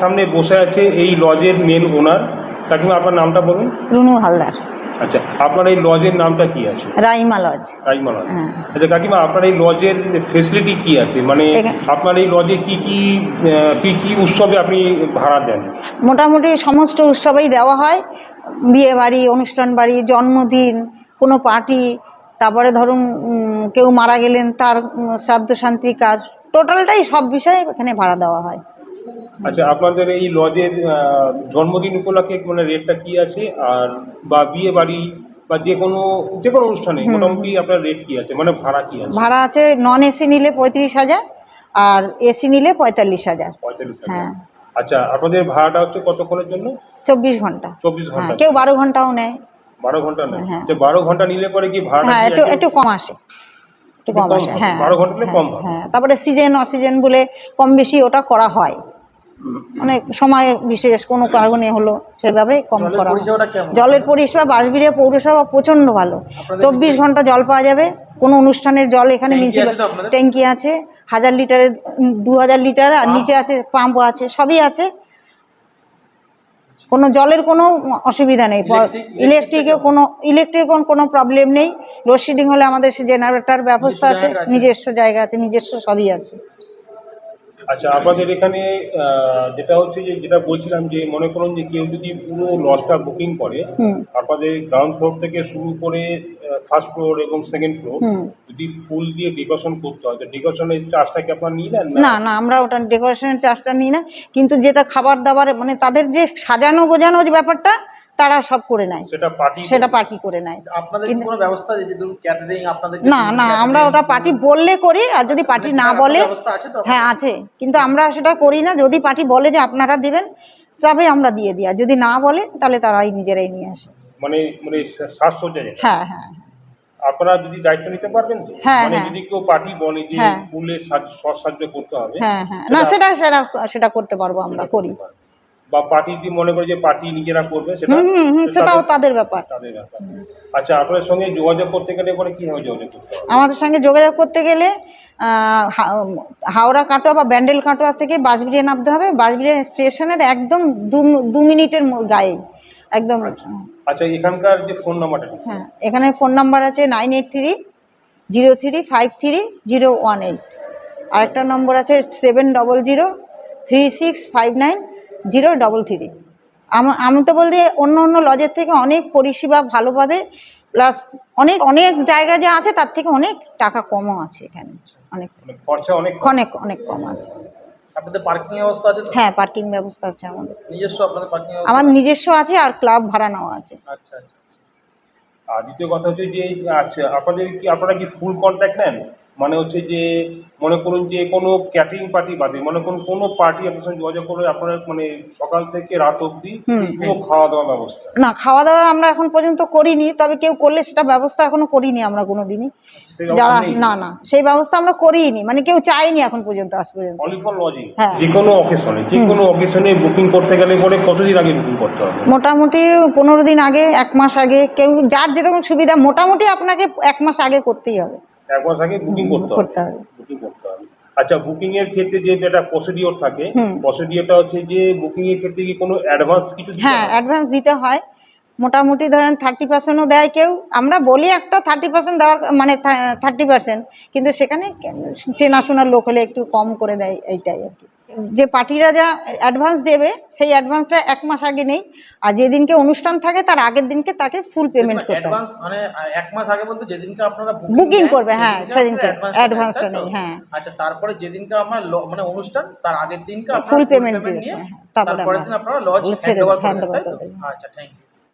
সামনে বসে আছে এই লজের মেন ওনার কাকিমা আপনার নামটা বলুন। রুনু হালদার। আচ্ছা আপনার এই লজের নামটা কি আছে? রাইমা লজ কাকিমা লজ হ্যাঁ। আচ্ছা কাকিমা আপনার এই লজের ফেসিলিটি কি আছে? মানে আপনার এই লজে কি কি কি কি উৎসবে আপনি ভাড়া দেন? মোটামুটি সমস্ত উৎসবেই দেওয়া হয়। বিয়ে বাড়ি অনুষ্ঠান বাড়ি জন্মদিন কোনো পার্টি তারপরে ধরুন কেউ মারা গেলেন তার শ্রাদ্ধ শান্তি কাজ। টোটালটাই সব বিষয়ে এখানে ভাড়া দেওয়া হয়। আচ্ছা আপনাদের এই লজের জন্মদিন উপলক্ষে মানে রেটটা কি আছে? আর বা বিয়ে বাড়ি বা যে কোনো যে কোনো অনুষ্ঠানে মোটামুটি আপনার রেট কি আছে? মানে ভাড়া কি আছে? ভাড়া আছে নন এসি নিলে পঁয়ত্রিশ হাজার আর এসি নিলে পঁয়তাল্লিশ হাজার। হ্যাঁ। আচ্ছা আপনাদের ভাড়াটা হচ্ছে কতক্ষণের জন্য? চব্বিশ ঘণ্টা। চব্বিশ হ্যাঁ ঘণ্টা কেউ বারো ঘন্টাও নেয়। বারো ঘণ্টা না হ্যাঁ। বারো ঘণ্টা নিলে পরে কি ভাড়া হ্যাঁ একটু একটু কম আসে। একটু কম কম আসে হ্যাঁ। 12 ঘণ্টা হ্যাঁ, কম হ্যাঁ তারপরে সিজন অসিজন বলে কম বেশি ওটা করা হয়। অনেক সময় বিশেষ কোনো কারণে হলো সেভাবে কম করা? জলের পরিষেবা বাঁশবিড়িয়া পৌরসভা প্রচণ্ড ভালো। চব্বিশ ঘণ্টা জল পাওয়া যাবে কোনো অনুষ্ঠানের জল এখানে মিউনিসিপাল আছে ট্যাঙ্কি আছে হাজার লিটারের দু হাজার লিটার আর নিচে আছে পাম্প আছে সবই আছে। কোনো জলের কোনো অসুবিধা নেই। ইলেকট্রিকে কোনো ইলেকট্রিক কোনো প্রবলেম নেই। লোডশেডিং হলে আমাদের সে জেনারেটর ব্যবস্থা আছে? নিজস্ব জায়গা আছে নিজস্ব সবই আছে। আচ্ছা আপনাদের এখানে যেটা হচ্ছে যে যেটা বলছিলাম যে মনে করুন যে কেউ যদি পুরো লজটা বুকিং করে আপনাদের গ্রাউন্ড ফ্লোর থেকে শুরু করে ফার্স্ট ফ্লোর এবং সেকেন্ড ফ্লোর যদি ফুল দিয়ে ডেকোরেশন করতে হয় তো ডেকোরেশনের চার্জটা কি আপনার নিয়ে নেন না? না আমরা ওটা ডেকোরেশনের চার্জটা নিই না। কিন্তু যেটা খাবার দাবার মানে তাদের যে সাজানো গোজানো যে ব্যাপারটা তারা সব করে নেয়। সেটা পার্টি করে। নেয়। না না আমরা ওটা পার্টি বললে করি আর যদি পার্টি না বলে ব্যবস্থা আছে তো হ্যাঁ আছে। কিন্তু আমরা সেটা করি না। যদি পার্টি বলে যে আপনারা দিবেন তবে আমরা দিয়ে দিই। আর যদি না বলে তাহলে তারাই নিজেরাই নিয়ে আসে। মানে মানে সাজসজ্জা হ্যাঁ হ্যাঁ আপনারা যদি দায়িত্ব নিতে পারবেন তো? হ্যাঁ, মানে হ্যাঁ। যদি কেউ পার্টি বলে যে হ্যাঁ। সাজ সাহায্য করতে হবে হ্যাঁ হ্যাঁ। না সেটা সেটা সেটা করতে পারব আমরা করি। বা পার্টি যদি মনে করে যে পার্টি নিজেরা করবে সেটা সেটাও তাদের- ব্যাপার। তাদের ব্যাপার। আচ্ছা আপনার সঙ্গে যোগাযোগ করতে গেলে পরে কীভাবে যোগাযোগ করতে আমাদের সঙ্গে যোগাযোগ করতে গেলে হাওড়া কাটোয়া বা ব্যান্ডেল কাটোয়া থেকে বাসবিড়িয়া নামতে হবে। বাসবিড়িয়া স্টেশনের একদম দু দু মিনিটের গায়ে। একদম আচ্ছা। এখানকার যে ফোন নাম্বারটা হ্যাঁ এখানে ফোন নাম্বার আছে nine eight three zero three five three zero one eight. আরেকটা নম্বর আছে seven double zero three six five nine zero double three আমি তো বলতে অন্য অন্য লজের থেকে অনেক পরিষেবা ভালো পাবে প্লাস অনেক অনেক জায়গা যা আছে তার থেকে অনেক টাকা কমও আছে এখানে। অনেক মানে খরচা অনেক অনেক অনেক কম আছে। আপনাদের পার্কিং ব্যবস্থা আছে হ্যাঁ পার্কিং ব্যবস্থা আছে আমাদের। নিজস্ব আপনাদের পার্কিং আমার নিজস্ব আছে আর ক্লাব ভাড়া নেওয়া আছে। আচ্ছা আচ্ছা আর দ্বিতীয় কথা হচ্ছে যে আচ্ছা আপনাদের কি আপনারা কি ফুল কন্ট্যাক্ট নেন? মানে হচ্ছে যে মনে করুন যে কোনো ক্যাটারিং পার্টি বাদে মনে করুন কোনো পার্টি আপনার সঙ্গে যোগাযোগ করে আপনারা মানে সকাল থেকে রাত অবধি পুরো খাওয়া দাওয়া ব্যবস্থা। না খাওয়া দাওয়া আমরা এখন পর্যন্ত করিনি তবে কেউ করলে সেটা ব্যবস্থা এখনও করিনি আমরা কোনোদিনই। যারা না না সেই ব্যবস্থা আমরা করিনি মানে কেউ চাইনি এখন পর্যন্ত আজ পর্যন্ত। Only for lodging. যে কোনো অকেশনে যে কোনো অকেশনে বুকিং করতে গেলে পরে কতদিন আগে বুকিং করতে হবে? মোটামুটি পনেরো দিন আগে এক মাস আগে কেউ যার যেরকম সুবিধা মোটামুটি আপনাকে এক মাস আগে করতেই হবে। এক মাস আগে বুকিং করতে হবে। করতে হবে। বুকিং করতে হবে। আচ্ছা বুকিং এর ক্ষেত্রে যে যেটা প্রসিডিওর থাকে। প্রসিডিওরটা হচ্ছে যে বুকিং এর ক্ষেত্রে কি কোনো অ্যাডভান্স কিছু হ্যাঁ অ্যাডভান্স দিতে হয়। মোটামুটি ধরেন থার্টি পার্সেন্টও দেয় কেউ। আমরা বলি একটা থার্টি পার্সেন্ট দেওয়ার মানে থার্টি পার্সেন্ট কিন্তু সেখানে চেনাশোনার লোক হলে একটু কম করে দেয় এইটাই আর কি। যে পার্টিরা যা অ্যাডভান্স দেবে সেই অ্যাডভান্সটা এক মাস আগে নেই আর যেদিনকে অনুষ্ঠান থাকে তার আগের দিনকে তাকে ফুল পেমেন্ট করতে হবে মানে এক মাস আগে বলতে যেদিনকে আপনারা বুকিং করবে, হ্যাঁ, সেদিনকে অ্যাডভান্সটা নেই, হ্যাঁ। আচ্ছা তারপরে যেদিনকে আমার মানে অনুষ্ঠান তার আগের দিনকে ফুল পেমেন্ট নিয়ে তারপরে দিন আপনারা লজ ছেড়ে হ্যান্ড ওভার দেবো, hand করবেন over তাই তো? করে দেবো। আচ্ছা থ্যাংক ইউ